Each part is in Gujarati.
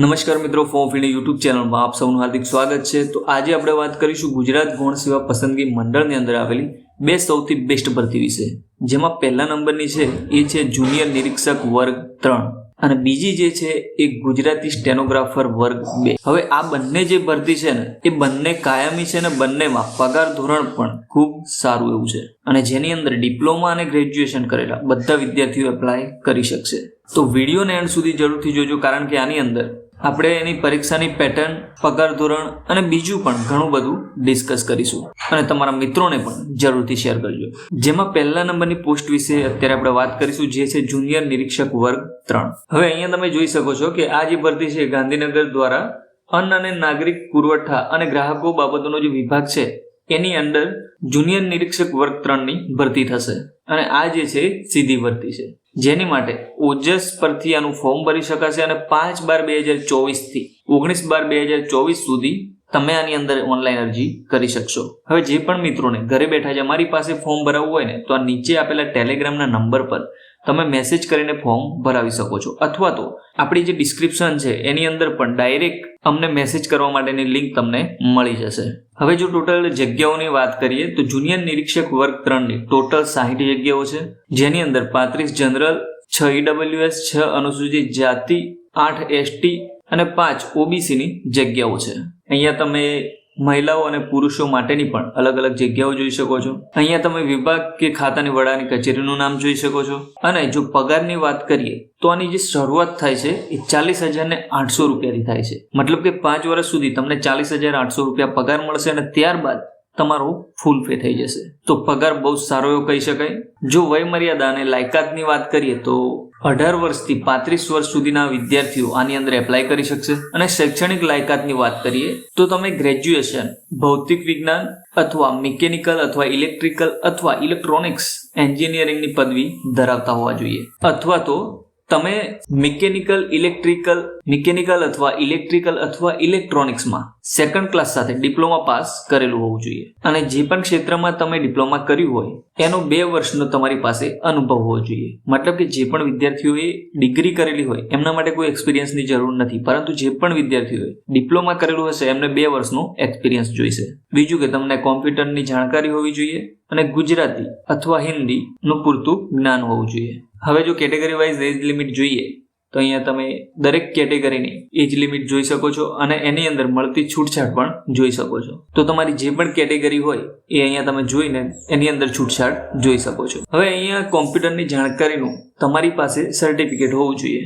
નમસ્કાર મિત્રો ફોફ ફીની યુટ્યુબ ચેનલમાં આપ સૌનું હાર્દિક સ્વાગત છે. તો આજે આપણે વાત કરીશું ગુજરાત ગૌણ સેવા પસંદગી મંડળની અંદર આવેલી બે સૌથી બેસ્ટ ભરતી વિશે. જેમાં પહેલા નંબરની છે, એ છે જુનિયર નિરીક્ષક વર્ગ ત્રણ અને બીજી જે છે, એ ગુજરાતી સ્ટેનોગ્રાફર વર્ગ બે. હવે આ બંને જે ભરતી છે ને, એ બંને કાયમી છે ને બંનેમાં પગાર ધોરણ પણ ખૂબ સારું એવું છે. અને જેની અંદર ડિપ્લોમા અને ગ્રેજ્યુએશન કરેલા બધા વિદ્યાર્થીઓ એપ્લાય કરી શકશે. તો વિડીયોને એન્ડ સુધી જરૂરથી જોજો, કારણ કે આની અંદર આપણે એની પરીક્ષાની પેટર્ન પગાર ધોરણ અને બીજું પણ ઘણું બધું ડિસ્કસ કરીશું. અને તમારા મિત્રોને પણ જરૂરથી શેર કરજો. જેમાં પહેલા નંબરની પોસ્ટ વિશે અત્યારે આપણે વાત કરીશું, જે છે જુનિયર નિરીક્ષક વર્ગ ત્રણ. હવે અહીંયા તમે જોઈ શકો છો કે આ જે ભરતી છે ગાંધીનગર દ્વારા અન્ન અને નાગરિક પુરવઠા અને ગ્રાહકો બાબતોનો જે વિભાગ છે એની અંદર જુનિયર નિરીક્ષક વર્ગ ત્રણની ભરતી થશે અને આ જે છે સીધી ભરતી છે. જેની માટે ઓજસ પરથી આનું ફોર્મ ભરી શકાશે અને પાંચ બાર બે હજાર ચોવીસથી ઓગણીસ બાર બે હજાર ચોવીસ સુધી તમે આની અંદર ઓનલાઈન અરજી કરી શકશો. હવે જે પણ મિત્રોને ઘરે બેઠા છે અમારી પાસે ફોર્મ ભરાવવું હોય ને, તો આ નીચે આપેલા ટેલિગ્રામના નંબર પર તમે મેસેજ કરીને ફોર્મ ભરાવી શકો છો. અથવા તો આપણી જે ડિસ્ક્રિપ્શન છે, એની અંદર પણ ડાયરેક્ટ અમને મેસેજ કરવા માટેની લિંક તમને મળી જશે. હવે જો ટોટલ જગ્યાઓની વાત કરીએ, તો જુનિયર નિરીક્ષક વર્ગ ત્રણની ટોટલ સાહીઠ જગ્યાઓ છે. જેની અંદર પાંત્રીસ જનરલ છ ઈડબ્લ્યુએસ છ અનુસૂચિત જાતિ, આઠ એસટી અને પાંચ ઓબીસીની જગ્યાઓ છે. અહીંયા તમે મહિલાઓ અને પુરુષો માટેની પણ અલગ અલગ જગ્યાઓ જોઈ શકો છો. અહીંયા તમે વિભાગ કે ખાતાની વડાની કચેરીનું નામ જોઈ શકો છો. અને જો પગારની વાત કરીએ, તો આની જે શરૂઆત થાય છે એ ચાલીસ હજાર ને આઠસો રૂપિયાથી થાય છે. મતલબ કે પાંચ વર્ષ સુધી તમને ચાલીસ હજાર આઠસો રૂપિયા પગાર મળશે અને ત્યારબાદ તમારો ફૂલ પે થઈ જશે. તો પગાર બહુ સારો એવો કહી શકાય. જો વય મર્યાદા અને લાયકાતની વાત કરીએ તો અઢાર વર્ષથી પાંત્રીસ વર્ષ સુધીના વિદ્યાર્થીઓ આની અંદર એપ્લાય કરી શકશે. અને શૈક્ષણિક લાયકાતની વાત કરીએ, તો તમે ગ્રેજ્યુએશન ભૌતિક વિજ્ઞાન અથવા મિકેનિકલ અથવા ઇલેક્ટ્રિકલ અથવા ઇલેક્ટ્રોનિક્સ એન્જિનિયરિંગની પદવી ધરાવતા હોવા જોઈએ. અથવા તો તમે મિકેનિકલ ઇલેક્ટ્રિકલ મિકેનિકલ અથવા ઇલેક્ટ્રિકલ અથવા ઇલેક્ટ્રોનિક્સમાં સેકન્ડ ક્લાસ સાથે ડિપ્લોમા પાસ કરેલું હોવું જોઈએ. અને જે પણ ક્ષેત્રમાં તમે ડિપ્લોમા કર્યું હોય, એનો બે વર્ષનો તમારી પાસે અનુભવ હોવો જોઈએ. મતલબ કે જે પણ વિદ્યાર્થીઓએ ડિગ્રી કરેલી હોય, એમના માટે કોઈ એક્સપિરિયન્સની જરૂર નથી. પરંતુ જે પણ વિદ્યાર્થીઓએ ડિપ્લોમા કરેલું હશે, એમને બે વર્ષનો એક્સપિરિયન્સ જોઈશે. બીજું કે તમને કોમ્પ્યુટરની જાણકારી હોવી જોઈએ અને ગુજરાતી અથવા હિન્દીનું પૂરતું જ્ઞાન હોવું જોઈએ. હવે જો કેટેગરી વાઇઝ એજ લિમિટ જોઈએ તો અહીંયા તમે દરેક કેટેગરીની એજ લિમિટ જોઈ શકો છો અને એની અંદર મળતી છૂટછાટ પણ જોઈ શકો છો. તો તમારી જે પણ કેટેગરી હોય એ અહીંયા તમે જોઈને એની અંદર છૂટછાટ જોઈ શકો છો. હવે અહીંયા કોમ્પ્યુટરની જાણકારીનું તમારી પાસે સર્ટિફિકેટ હોવું જોઈએ.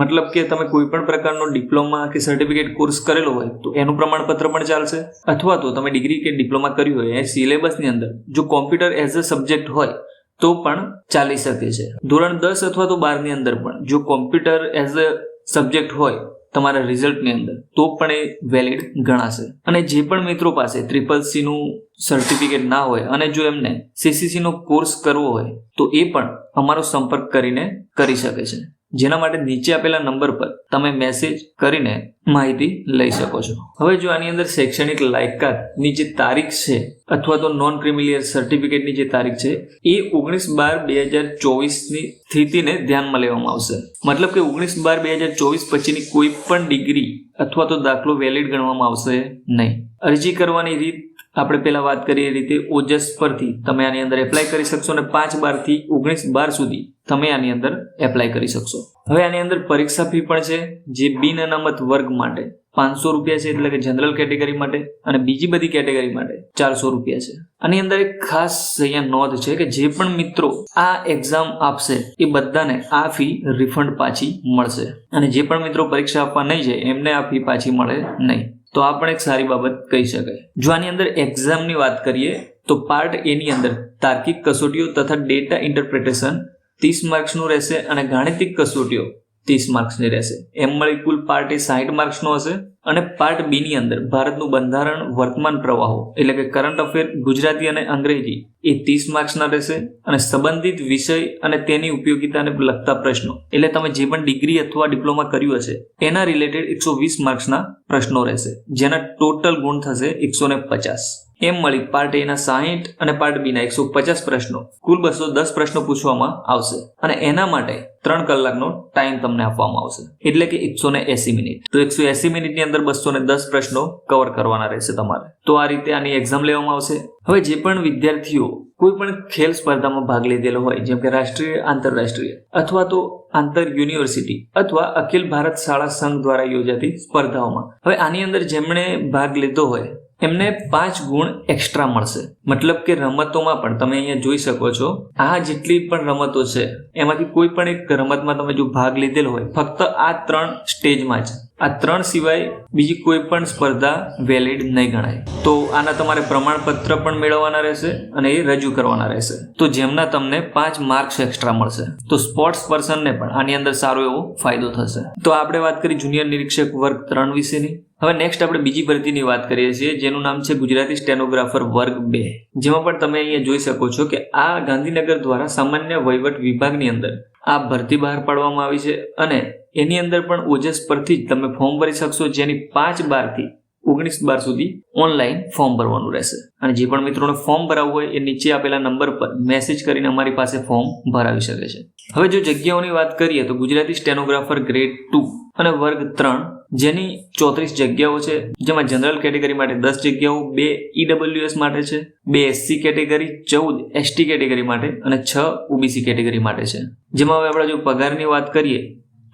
મતલબ કે તમે કોઈ પણ પ્રકારનો ડિપ્લોમા કે સર્ટિફિકેટ કોર્સ કરેલો હોય તો એનું પ્રમાણપત્ર પણ ચાલશે. અથવા તો તમે ડિગ્રી કે ડિપ્લોમા કર્યું હોય એ સિલેબસની અંદર, જો કોમ્પ્યુટર એઝ અ સબ્જેક્ટ હોય તો પણ ચાલી શકે છે. ધોરણ દસ અથવા તો બારની અંદર પણ જો કોમ્પ્યુટર એઝ અ સબ્જેક્ટ હોય તમારા રિઝલ્ટની અંદર, તો પણ એ વેલિડ ગણાશે. અને જે પણ મિત્રો પાસે ટ્રિપલ સીનું સર્ટિફિકેટ ના હોય અને જો એમને સીસીસીનો કોર્સ કરવો હોય, તો એ પણ અમારો સંપર્ક કરીને કરી શકે છે. જેના માટે નીચે આપેલા નંબર પર તમે મેસેજ કરીને માહિતી લઈ શકો છો. હવે જો આની અંદર શૈક્ષણિક લાયકાતની જે તારીખ છે અથવા તો નોન ક્રિમિલિયર સર્ટિફિકેટની જે તારીખ છે, એ ઓગણીસ બાર બે હજાર ચોવીસની સ્થિતિને ધ્યાનમાં લેવામાં આવશે. મતલબ કે ઓગણીસ બાર બે હજાર ચોવીસ પછીની કોઈ પણ ડિગ્રી અથવા તો દાખલો વેલિડ ગણવામાં આવશે નહીં. અરજી કરવાની રીત આપણે પહેલાં વાત કરીએ રીતે ઓજસ પરથી તમે આની અંદર એપ્લાય કરી શકશો અને પાંચ બારથી ઓગણીસ બાર સુધી તમે આની અંદર એપ્લાય કરી શકશો. હવે આની અંદર પરીક્ષા ફી પણ છે, જે બિન અનામત વર્ગ માટે પાંચસો રૂપિયા છે એટલે કે જનરલ કેટેગરી માટે અને બીજી બધી કેટેગરી માટે ચારસો રૂપિયા છે. આની અંદર એક ખાસ અહીંયા નોંધ છે કે જે પણ મિત્રો આ એક્ઝામ આપશે એ બધાને આ ફી રિફંડ પાછી મળશે અને જે પણ મિત્રો પરીક્ષા આપવા નહીં જાય એમને આ ફી પાછી મળે નહીં. તો આ પણ એક સારી બાબત કહી શકાય. જો આની અંદર એક્ઝામની વાત કરીએ, તો પાર્ટ એની અંદર તાર્કિક કસોટીઓ તથા ડેટા ઇન્ટરપ્રિટેશન ત્રીસ માર્ક્સનું રહેશે અને ગાણિતિક કસોટીઓ ત્રીસ માર્ક્સની રહેશે. એમ મળી કુલ પાર્ટ એ સાઠ માર્ક્સનો હશે અને પાર્ટ બી ની અંદર ભારતનું બંધારણ, વર્તમાન પ્રવાહો એટલે કે કરંટ અફેર ગુજરાતી અને અંગ્રેજી એ ત્રીસ માર્ક્સના રહેશે અને સંબંધિત વિષય અને તેની ઉપયોગિતાને લગતા પ્રશ્નો એટલે તમે જે પણ ડિગ્રી અથવા ડિપ્લોમા કર્યું હશે, એના રિલેટેડ એકસો વીસ માર્ક્સના પ્રશ્નો રહેશે, જેના ટોટલ ગુણ થશે એકસો ને પચાસ. એમ મળી પાર્ટ એ ના સાહીઠ અને પાર્ટ બી ના એકસો પચાસ પ્રશ્નો. કુલ બસો દસ પ્રશ્નો પૂછવામાં આવશે અને એના માટે ત્રણ કલાકનો ટાઈમ તમને આપવામાં આવશે. એટલે કે એકસો ને એસી મિનિટ. તો એકસો એસી મિનિટની અંદર બસો ને દસ પ્રશ્નો કવર કરવાના રહેશે તમારે. તો આ રીતે આની એક્ઝામ લેવામાં આવશે. હવે જે પણ વિદ્યાર્થીઓ કોઈ પણ ખેલ સ્પર્ધામાં ભાગ લીધેલો હોય, જેમ કે રાષ્ટ્રીય, આંતરરાષ્ટ્રીય અથવા તો આંતર યુનિવર્સિટી અથવા અખિલ ભારત શાળા સંઘ દ્વારા યોજાતી સ્પર્ધાઓમાં. હવે આની અંદર જેમણે ભાગ લીધો હોય એમને પાંચ ગુણ એક્સ્ટ્રા મળશે. મતલબ કે રમતોમાં પણ તમે અહીંયા જોઈ શકો છો, આ જેટલી પણ રમતો છે, એમાંથી કોઈ પણ એક રમતમાં તમે જો ભાગ લીધેલો હોય, ફક્ત આ ત્રણ સ્ટેજમાં જ. આ ત્રણ સિવાય બીજી કોઈ પણ સ્પર્ધા વેલિડ નહીં ગણાય. તો આના તમારે પ્રમાણપત્ર પણ મેળવવાના રહેશે અને એ રજૂ કરવાના રહેશે. તો જેમના તમને પાંચ માર્ક્સ એક્સ્ટ્રા મળશે. તો સ્પોર્ટ્સ પર્સનને પણ આની અંદર સારો એવો ફાયદો થશે. તો આપણે વાત કરી જુનિયર નિરીક્ષક વર્ગ ત્રણ વિશેની. હવે નેક્સ્ટ આપણે બીજી ભરતીની વાત કરીએ છીએ, જેનું નામ છે ગુજરાતી સ્ટેનોગ્રાફર વર્ગ બે. જેમાં પણ તમે અહીંયા જોઈ શકો છો કે આ ગાંધીનગર દ્વારા સામાન્ય વહીવટ વિભાગની અંદર આ ભરતી બહાર પાડવામાં આવી છે અને એની અંદર પણ ઓજસ પરથી જ તમે ફોર્મ ભરી શકશો, જેની પાંચ બારથી ઓગણીસ બાર સુધી ઓનલાઈન ફોર્મ ભરવાનું રહેશે. અને જે પણ મિત્રોને ફોર્મ ભરાવવું હોય, એ નીચે આપેલા નંબર પર મેસેજ કરીને અમારી પાસે ફોર્મ ભરાવી શકે છે. હવે જો જગ્યાઓની વાત કરીએ તો ગુજરાતી સ્ટેનોગ્રાફર ગ્રેડ ટુ અને વર્ગ ત્રણ જેની ચોત્રીસ જગ્યાઓ છે, જેમાં જનરલ કેટેગરી માટે દસ જગ્યાઓ, બે ઈડબ્લ્યુએસ માટે છે, બે એસસી કેટેગરી ચૌદ એસટી કેટેગરી માટે અને છ ઓબીસી કેટેગરી માટે છે. જેમાં હવે આપણે જો પગારની વાત કરીએ,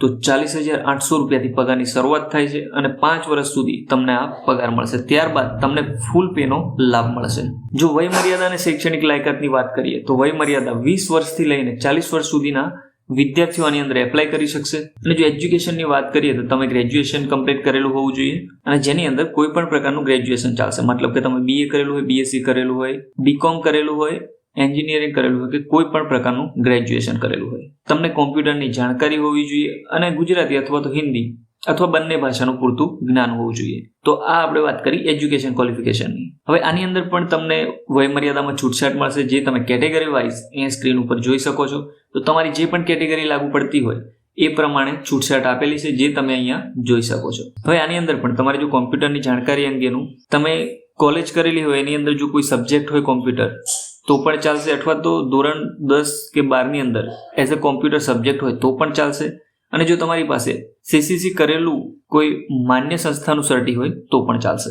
તો ચાલીસ હજાર આઠસો રૂપિયાથી પગારની શરૂઆત થાય છે અને પાંચ વર્ષ સુધી તમને આ પગાર મળશે. ત્યારબાદ તમને ફૂલ પેનો લાભ મળશે. જો વય મર્યાદા અને શૈક્ષણિક લાયકાતની વાત કરીએ, તો વય મર્યાદા વીસ વર્ષથી લઈને ચાલીસ વર્ષ સુધીના વિદ્યાર્થીઓ આની અંદર એપ્લાય કરી શકશે. અને જો એજ્યુકેશનની વાત કરીએ તો તમે ગ્રેજ્યુએશન કમ્પ્લીટ કરેલું હોવું જોઈએ. અને જેની અંદર કોઈ પણ પ્રકારનું ગ્રેજ્યુએશન ચાલશે. મતલબ કે તમે બીએ કરેલું હોય બીએસસી કરેલું હોય બીકોમ કરેલું હોય એન્જિનિયરિંગ કરેલું હોય કે કોઈ પણ પ્રકારનું ગ્રેજ્યુએશન કરેલું હોય. તમને કોમ્પ્યુટરની જાણકારી હોવી જોઈએ અને ગુજરાતી અથવા તો હિન્દી અથવા બંને ભાષાનું પૂરતું જ્ઞાન હોવું જોઈએ. તો આ આપણે વાત કરી એજ્યુકેશન ક્વોલિફિકેશનની હવે આની અંદર પણ તમને વયમર્યાદામાં છૂટછાટ મળશે જે તમે કેટેગરી વાઇઝ અહીંયા સ્ક્રીન ઉપર જોઈ શકો છો. તો તમારી જે પણ કેટેગરી લાગુ પડતી હોય, એ પ્રમાણે છૂટછાટ આપેલી છે જે તમે અહીંયા જોઈ શકો છો. હવે આની અંદર પણ તમારે જો કોમ્પ્યુટરની જાણકારી અંગેનું તમે કોલેજ કરેલી હોય, એની અંદર જો કોઈ સબ્જેક્ટ હોય કોમ્પ્યુટર તો પણ ચાલશે. અથવા તો ધોરણ દસ કે બારની અંદર એઝ અ કોમ્પ્યુટર સબ્જેક્ટ હોય, તો પણ ચાલશે. અને જો તમારી પાસે સીસીસી કરેલું કોઈ માન્ય સંસ્થાનું સર્ટી હોય તો પણ ચાલશે.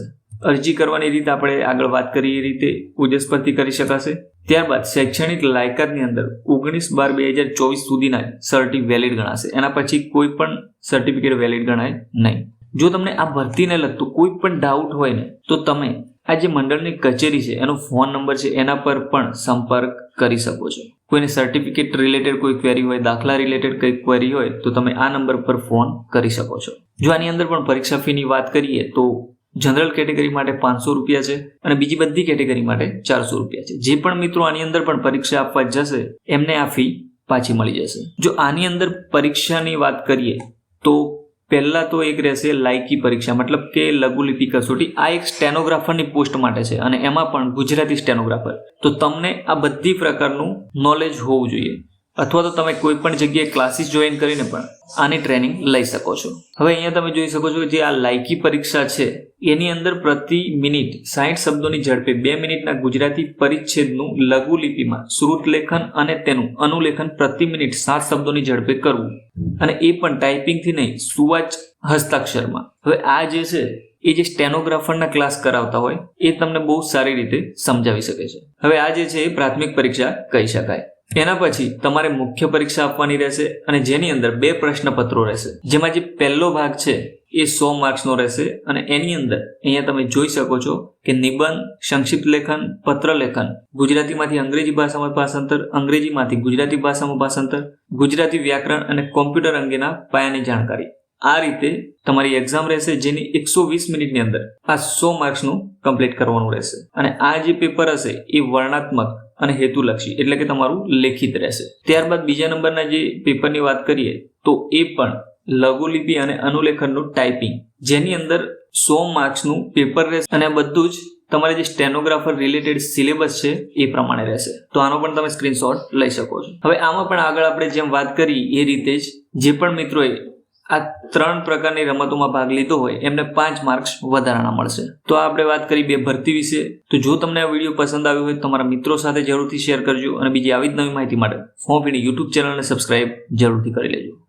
અરજી કરવાની રીતે આપણે આગળ વાત કરીએ એ રીતે ઓજસ પરથી કરી શકાશે. ત્યારબાદ શૈક્ષણિક લાયકાતની અંદર ઓગણીસ બાર બે હજાર ચોવીસ સુધીના સર્ટી વેલિડ ગણાશે. એના પછી કોઈ પણ સર્ટિફિકેટ વેલિડ ગણાય નહીં. જો તમને આ ભરતીને લગતું કોઈ પણ ડાઉટ હોય ને, તો તમે આ જે મંડળની કચેરી છે, એનો ફોન નંબર છે, એના પર પણ સંપર્ક કરી શકો છો. કોઈને સર્ટિફિકેટ રિલેટેડ કોઈ ક્વેરી હોય, દાખલા રિલેટેડ કોઈ ક્વેરી હોય, તો તમે આ નંબર પર ફોન કરી શકો છો. જો આની અંદર પણ પરીક્ષા ફીની વાત કરીએ, તો જનરલ કેટેગરી માટે પાંચસો રૂપિયા છે અને બીજી બધી કેટેગરી માટે ચારસો રૂપિયા છે. જે પણ મિત્રો આની અંદર પણ પરીક્ષા આપવા જશે, એમને આ ફી પાછી મળી જશે. જો આની અંદર પરીક્ષાની વાત કરીએ પહેલા તો એક રહેશે લાયકી પરીક્ષા, મતલબ કે લઘુલિપિ કસોટી. આ એક સ્ટેનોગ્રાફરની પોસ્ટ માટે છે અને એમાં પણ ગુજરાતી સ્ટેનોગ્રાફર. તો તમને આ બધી પ્રકારનું નોલેજ હોવું જોઈએ. અથવા તો તમે કોઈ પણ જગ્યાએ ક્લાસીસ જોઈન કરીને પણ આની ટ્રેનિંગ લઈ શકો છો. હવે અહીંયા તમે જોઈ શકો છો જે આ લાયકી પરીક્ષા છે, એની અંદર પ્રતિ મિનિટ સાઠ શબ્દોની ઝડપે બે મિનિટના ગુજરાતી પરિચ્છેદનું લઘુલિપિમાં શ્રુત લેખન અને તેનું અનુલેખન પ્રતિ મિનિટ સાત શબ્દોની ઝડપે કરવું. અને એ પણ ટાઈપિંગથી નહીં, સુવાચ હસ્તાક્ષરમાં. હવે આ જે છે, એ જે સ્ટેનોગ્રાફરના ક્લાસ કરાવતા હોય, એ તમને બહુ સારી રીતે સમજાવી શકે છે. હવે આ જે છે એ પ્રાથમિક પરીક્ષા કહી શકાય. એના પછી તમારે મુખ્ય પરીક્ષા આપવાની રહેશે અને જેની અંદર બે પ્રશ્નપત્રો રહેશે. જેમાં જે પહેલો ભાગ છે એ સો માર્ક્સનો રહેશે અને એની અંદર અહીંયા તમે જોઈ શકો છો કે નિબંધ, સંક્ષિપ્ત લેખન, પત્ર લેખન. ગુજરાતીમાંથી અંગ્રેજી ભાષામાં ભાષાંતર, અંગ્રેજીમાંથી ગુજરાતી ભાષામાં ભાષાંતર, ગુજરાતી વ્યાકરણ અને કોમ્પ્યુટર અંગેના પાયાની જાણકારી. આ રીતે તમારી એક્ઝામ રહેશે જેની એકસો વીસ મિનિટની અંદર આ સો માર્ક્સનું કમ્પ્લીટ કરવાનું રહેશે. અને આ જે પેપર હશે એ વર્ણાત્મક અને હેતુલક્ષી, એટલે કે તમારું લેખિત રહેશે. ત્યારબાદ બીજા નંબરના જે પેપરની વાત કરીએ, તો એ પણ લઘુલિપિ અને અનુલેખનનું ટાઈપિંગ, જેની અંદર સો માર્ક્સનું પેપર રહેશે અને બધું જ તમારે જે સ્ટેનોગ્રાફર રિલેટેડ સિલેબસ છે, એ પ્રમાણે રહેશે. તો આનો પણ તમે સ્ક્રીનશોટ લઈ શકો છો. હવે આમાં પણ આગળ આપણે જેમ વાત કરી, એ રીતે જ જે પણ મિત્રોએ આ ત્રણ પ્રકારની રમતોમાં ભાગ લીધો હોય, એમને પાંચ માર્ક્સ વધારાના મળશે. તો આપણે વાત કરી બે ભરતી વિશે. તો જો તમને આ વીડિયો પસંદ આવ્યો હોય તમારા મિત્રો સાથે જરૂરથી શેર કરજો અને બીજી આવી જ નવી માહિતી માટે ફોર્મ યુટ્યુબ ચેનલને સબસ્ક્રાઇબ જરૂરથી કરી લેજો.